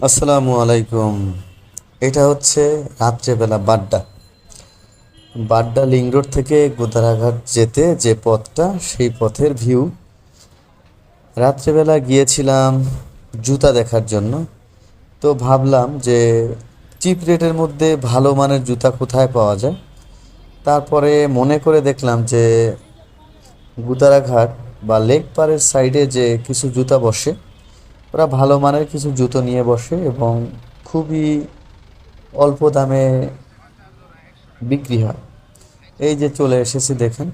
আসসালামু আলাইকুম। এটা হচ্ছে রাত্রেবেলা বাড্ডা। বাড্ডা লিং রোড থেকে গোদারাঘাট যেতে যে পথটা, সেই পথের ভিউ। রাত্রেবেলা গিয়েছিলাম জুতা দেখার জন্য। তো ভাবলাম যে চিপ রেটের মধ্যে ভালো মানের জুতা কোথায় পাওয়া যায়? তারপরে মনে করে দেখলাম যে গুদারাঘাট বা লেক পাড়ের সাইডে যে কিছু জুতা বসে ওরা ভালো মানের কিছু জুতো নিয়ে বসে এবং খুবই অল্প দামে বিক্রি হয়। এই যে চলে এসেছি দেখেন।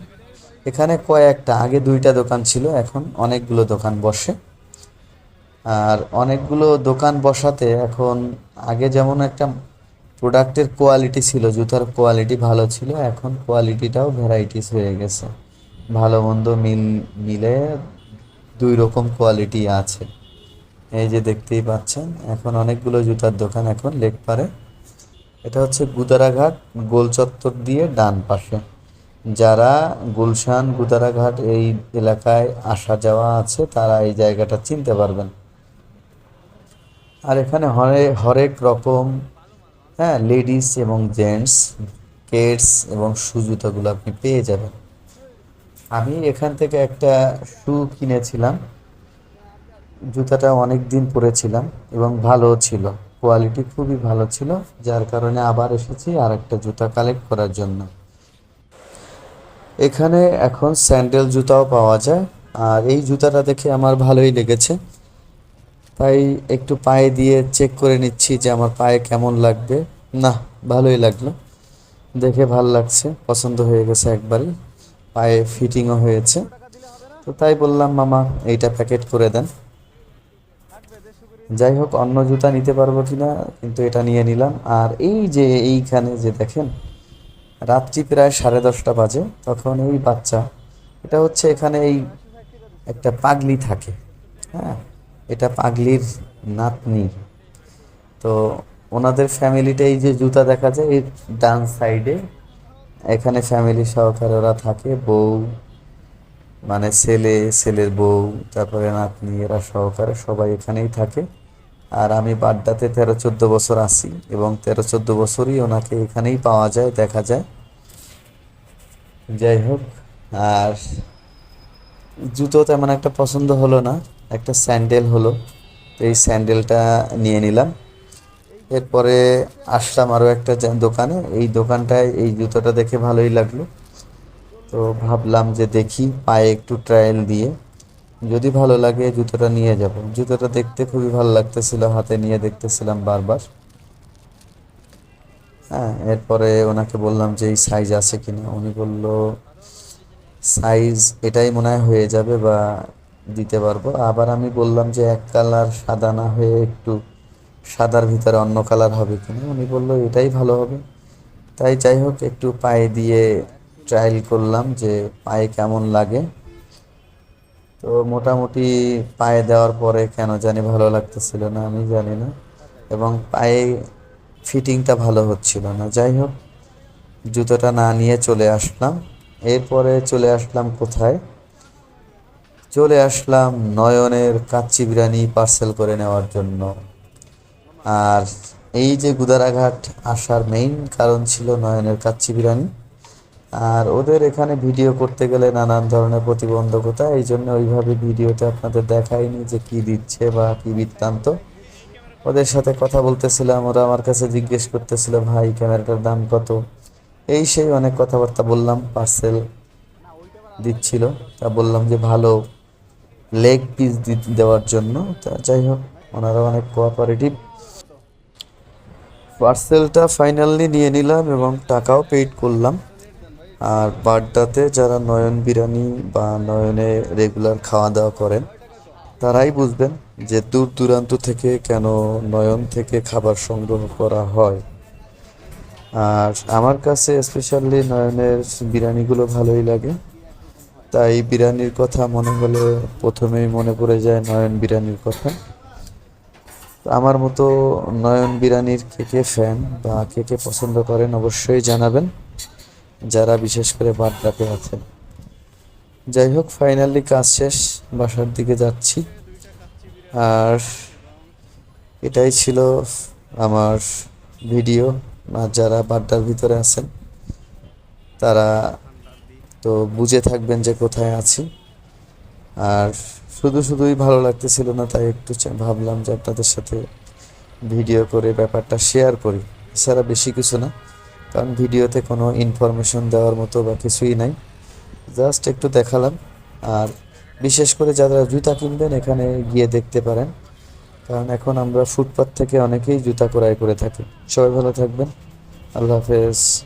এখানে কয়েকটা, আগে দুইটা দোকান ছিল, এখন অনেকগুলো দোকান বসে। আর অনেকগুলো দোকান বসাতে এখন আগে যেমন একটা প্রোডাক্টের কোয়ালিটি ছিল, জুতার কোয়ালিটি ভালো ছিল, এখন কোয়ালিটিটাও ভ্যারাইটিস হয়ে গেছে। ভালো মন্দ মিল, মিলে দুই রকম কোয়ালিটি আছে। এই যে দেখতেই পাচ্ছেন, এখন অনেকগুলো জুতার দোকান এখন লেক পারে এটা হচ্ছে গুদারাঘাট গোল চত্বর দিয়ে ডান পাশে। যারা গুলশান গুদারাঘাট এই এলাকায় আসা যাওয়া আছে, তারা এই জায়গাটা চিনতে পারবেন। আর এখানে হরে, হরেক রকম হ্যাঁ লেডিস এবং জেন্টস, কেডস এবং শু জুতাগুলো আপনি পেয়ে যাবেন। আমি এখান থেকে একটা শু কিনেছিলাম। জুতাটা অনেক দিন পরেছিলাম এবং ভালো ছিল। কোয়ালিটি খুবই ভালো ছিল, যার কারণে আবার এসেছি আর একটা জুতা কালেক্ট করার জন্য। এখানে এখন স্যান্ডেল জুতাও পাওয়া যায়, আর এই জুতাটা দেখে আমার ভালোই লেগেছে। তাই একটু পায়ে দিয়ে চেক করে নিচ্ছি যে আমার পায়ে কেমন লাগবে। না, ভালোই লাগল। দেখে ভালো লাগছে, পছন্দ হয়ে গেছে একবারই। পায়ে ফিটিংও হয়েছে। তো তাই বললাম, মামা, এইটা প্যাকেট করে দেন। যাই হোক অন্য জুতা নিতে পারব কিনা, কিন্তু এটা নিয়ে নিলাম। আর এই যে এইখানে যে দেখেন, রাত্রি প্রায় সাড়ে দশটা বাজে, তখন এই বাচ্চা, এটা হচ্ছে এখানে এই একটা পাগলি থাকে হ্যাঁ? এটা পাগলির নাতনি। তো ওনাদের ফ্যামিলিটা এই যে জুতা দেখা যায়, এই ডান সাইডে এখানে ফ্যামিলি সহকারে ওরা থাকে, বউ মানে ছেলে, ছেলের বউ, তারপরে নাতনি, এরা সহকারে সবাই এখানেই থাকে। আর আমি বাড্ডাতে তেরো চোদ্দ বছর আছি এবং তেরো চোদ্দ বছরই ওনাকে এখানেই পাওয়া যায়, দেখা যায়। যাই হোক, আর জুতো তেমন একটা পছন্দ হলো না, একটা স্যান্ডেল হলো। তো এই স্যান্ডেলটা নিয়ে নিলাম। এরপরে আসলাম আরও একটা দোকানে। এই দোকানটায় এই জুতোটা দেখে ভালোই লাগল। তো ভাবলাম যে দেখি, পায়ে একটু ট্রায়াল দিয়ে। যদি ভালো লাগে জুতোটা নিয়ে যাব। জুতোটা দেখতে খুবই ভালো লাগতেছিল, হাতে নিয়ে দেখতেছিলাম বারবার। হ্যাঁ এরপরে ওনাকে বললাম যে এই সাইজ আছে কিনা। উনি বলল সাইজ এটাই মনে হয় হয়ে যাবে বা দিতে পারব। আবার আমি বললাম যে, এক কালার সাদা না হয়ে একটু সাদার ভিতরে অন্য কালার হবে কিনা? উনি বলল, এটাই ভালো হবে। তাই যাই হোক, একটু পায়ে দিয়ে ট্রায়াল করলাম যে পায়ে কেমন লাগে। তো মোটামুটি পায়ে দেওয়ার পরে কেন জানি ভালো লাগতেছিল না, আমি জানি না। এবং পায়ে ফিটিংটা ভালো হচ্ছিল না। যাই হোক, জুতোটা না নিয়ে চলে আসলাম। এরপরে চলে আসলাম কোথায়? চলে আসলাম নয়নের কাচ্চি বিরিয়ানি পার্সেল করে নেওয়ার জন্য। আর এই যে গুদারাঘাট আসার মেইন কারণ ছিল নয়নের কাচ্চি বিরিয়ানি। আর ওদের এখানে ভিডিও করতে গেলে নানান ধরনের প্রতিবন্ধকতা, এই জন্য ওইভাবে ভিডিওতে আপনাদের দেখায়নি যে কি দিচ্ছে বা কি বৃত্তান্ত। ওদের সাথে কথা বলতেছিলাম, ওরা আমার কাছে জিজ্ঞেস করতেছিল, ভাই, ক্যামেরাটার দাম কত? এই সেই অনেক কথাবার্তা বললাম পার্সেল দিচ্ছিল। তা বললাম যে, ভালো লেগ পিস দেওয়ার জন্য। তা যাই হোক ওনারা অনেক কোঅপারেটিভ পার্সেলটা ফাইনালি নিয়ে নিলাম এবং টাকাও পেইড করলাম। আর বাড্ডাতে যারা নয়ন বিরিয়ানি বা নয়নে রেগুলার খাওয়া দাওয়া করেন, তারাই বুঝবেন যে দূর দূরান্ত থেকে কেন নয়ন থেকে খাবার সংগ্রহ করা হয়। আর আমার কাছে স্পেশালি নয়নের বিরিয়ানিগুলো ভালোই লাগে। তাই বিরিয়ানির কথা মনে হলে প্রথমেই মনে পড়ে যায় নয়ন বিরিয়ানির কথা। আমার মতো নয়ন বিরিয়ানির কে কে ফ্যান বা কে কে পছন্দ করেন অবশ্যই জানাবেন। যারা বিশেষ করে বাড্ডাতে আছেন যাই হোক ফাইনালি কাজ শেষ, বাসার দিকে যাচ্ছি। আর এটাই ছিল আমার ভিডিও। আর যারা বাড্ডার ভিতরে আছেন, তারা তো বুঝে থাকবেন যে কোথায় আছি। আর শুধু শুধুই ভালো লাগতেছিল না, তাই একটু ভাবলাম যে আপনাদের সাথে ভিডিও করে ব্যাপারটা শেয়ার করি। এছাড়া বেশি কিছু না। কারণ ভিডিওতে কোনো ইনফরমেশন দেওয়ার মতো বা কিছুই নাই। জাস্ট একটু দেখালাম। আর বিশেষ করে যারা জুতা কিনবেন, এখানে গিয়ে দেখতে পারেন। কারণ এখন আমরা ফুটপাথ থেকে অনেকেই জুতা ক্রয় করে থাকি। সবাই ভালো থাকবেন। আল্লাহ হাফেজ।